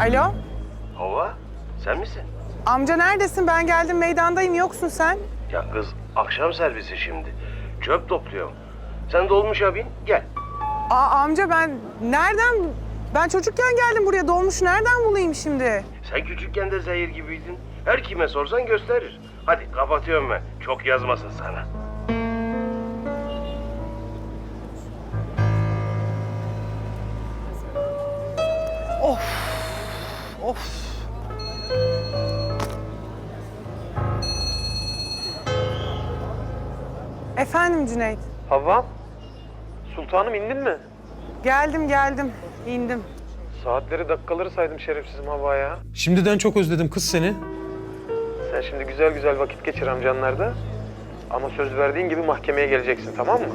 Alo? Hava, sen misin? Amca neredesin? Ben geldim meydandayım. Yoksun sen. Ya kız, akşam servisi şimdi. Çöp topluyorum. Sen dolmuşa bin, gel. Aa amca ben nereden... Ben çocukken geldim buraya. Dolmuş nereden bulayım şimdi? Sen küçükken de zehir gibiydin. Her kime sorsan gösterir. Hadi kapatıyorum ben. Çok yazmasın sana. Of. Efendim Cüneyt. Havva, sultanım indin mi? Geldim geldim. İndim. Saatleri dakikaları saydım şerefsizim Havva ya. Şimdiden çok özledim kız seni. Sen şimdi güzel güzel vakit geçir amcanlarda. Ama söz verdiğin gibi mahkemeye geleceksin tamam mı?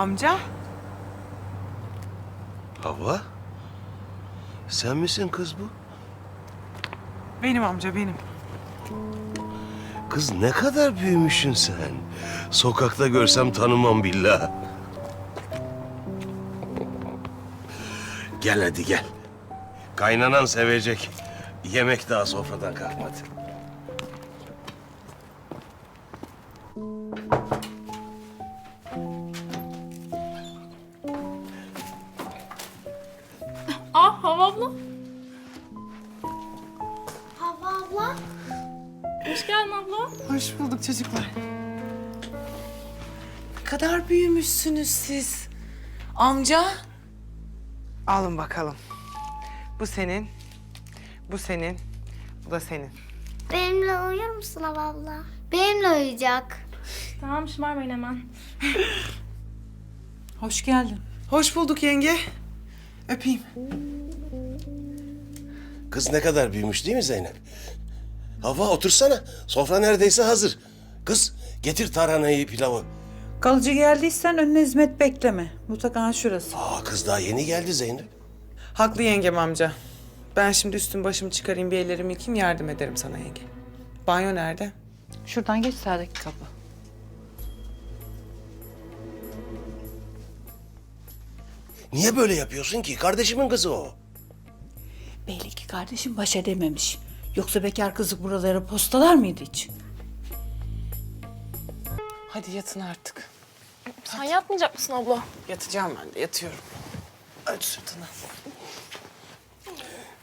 Amca? Hava? Sen misin kız bu? Benim amca benim. Kız ne kadar büyümüşsün sen. Sokakta görsem tanımam billah. Gel hadi gel. Kaynanan sevecek. Yemek daha sofradan kalkmadı. Hava abla. Hava abla. Hoş geldin abla. Hoş bulduk çocuklar. Ne kadar büyümüşsünüz siz. Amca. Alın bakalım. Bu senin. Bu senin. Bu da senin. Benimle uyur musun Hava abla? Benimle uyuyacak. Tamam şımarmayın hemen. Hoş geldin. Hoş bulduk yenge. Öpeyim. Kız ne kadar büyümüş değil mi Zeynep? Hava otursana. Sofra neredeyse hazır. Kız getir tarhanayı pilavı. Kalıcı geldiysen önüne hizmet bekleme. Mutlaka şurası. Aa kız daha yeni geldi Zeynep. Haklı yengem amca. Ben şimdi üstüm başımı çıkarayım bir ellerimi yıkayayım yardım ederim sana yenge. Banyo nerede? Şuradan geç sağdaki kapı. Niye böyle yapıyorsun ki? Kardeşimin kızı o. Belli ki kardeşim baş edememiş. Yoksa bekar kızı buralara postalar mıydı hiç? Hadi yatın artık. Sen yatmayacak mısın abla? Yatacağım ben de yatıyorum. Aç sırtını.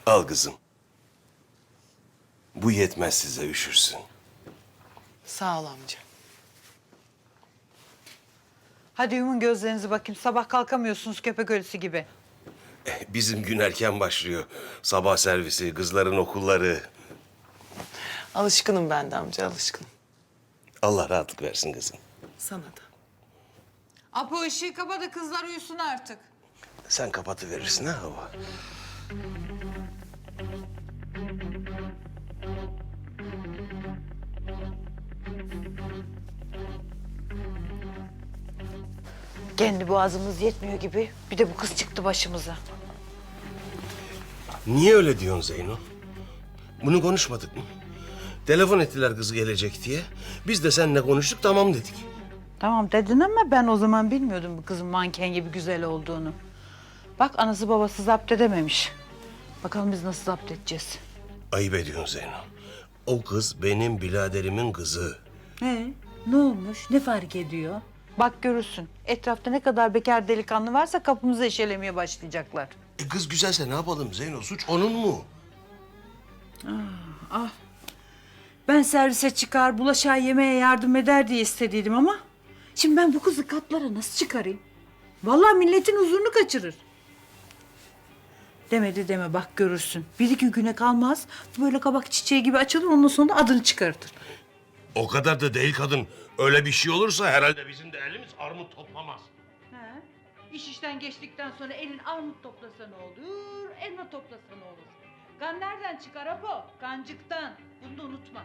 Al kızım. Bu yetmez size üşürsün. Sağ ol amca. Hadi yumun gözlerinizi bakayım. Sabah kalkamıyorsunuz köpek ölüsü gibi. Bizim gün erken başlıyor. Sabah servisi, kızların okulları. Alışkınım ben de amca alışkınım. Allah rahatlık versin kızım. Sana da. Apo ışığı kapa da kızlar uyusun artık. Sen kapatıverirsin ha hava. Kendi boğazımız yetmiyor gibi. Bir de bu kız çıktı başımıza. Niye öyle diyorsun Zeyno? Bunu konuşmadık mı? Telefon ettiler kızı gelecek diye. Biz de seninle konuştuk tamam dedik. Tamam dedin ama ben o zaman bilmiyordum bu kızın manken gibi güzel olduğunu. Bak anası babası zapt edememiş. Bakalım biz nasıl zapt edeceğiz. Ayıp ediyorsun Zeyno. O kız benim biraderimin kızı. He, ne olmuş? Ne fark ediyor? Bak görürsün. Etrafta ne kadar bekar delikanlı varsa kapımızı eşelemeye başlayacaklar. E kız güzelse ne yapalım Zeyno? Suç onun mu? Ben servise çıkar, bulaşığa yemeğe yardım eder diye istediydim ama... ...şimdi ben bu kızı katlara nasıl çıkarayım? Vallahi milletin huzurunu kaçırır. Demedi deme bak görürsün. Bir iki güne kalmaz. Böyle kabak çiçeği gibi açılır ondan sonra da adını çıkartır. O kadar da değil kadın. Öyle bir şey olursa herhalde bizim de elimiz armut toplamaz. He. İş işten geçtikten sonra elin armut toplasa ne olur, elma toplasa ne olur. Kan nereden çıkar Apo? Kancıktan. Bunu da unutma.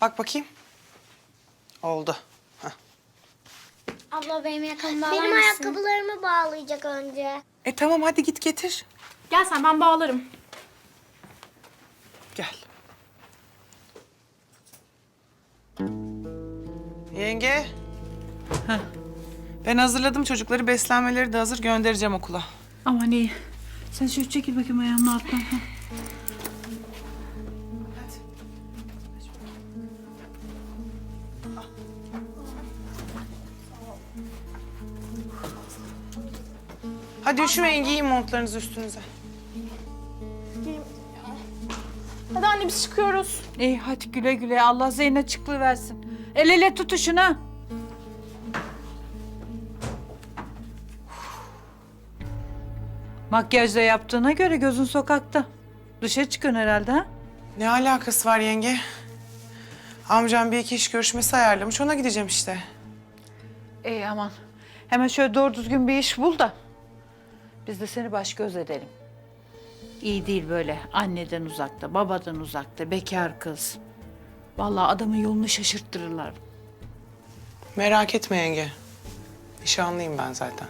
Bak bakayım. Oldu. Heh. Abla benim yakamı bağlar Benim ayakkabılarımı bağlayacak önce. E tamam hadi git getir. Gel sen ben bağlarım. Gel. Yenge. Ben hazırladım çocukları. Beslenmeleri de hazır. Göndereceğim okula. Aman iyi. Sen şöyle çekil bakayım ayağının altından. ha. Hadi üşümeyin giyin montlarınızı üstünüze. Hadi anne biz çıkıyoruz. İyi hadi güle güle. Allah zihin açıklığı versin. El ele tutuşun ha. Makyaj da yaptığına göre gözün sokakta. Dışarı çıkın herhalde ha? Ne alakası var yenge? Amcam bir iki iş görüşmesi ayarlamış. Ona gideceğim işte. İyi aman. Hemen şöyle doğru düzgün bir iş bul da. Biz de seni baş göz edelim. İyi değil böyle anneden uzakta, babadan uzakta, bekar kız. Vallahi adamın yolunu şaşırttırırlar. Merak etme yenge. Nişanlıyım ben zaten.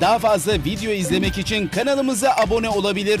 Daha fazla video izlemek için kanalımıza abone olabilir.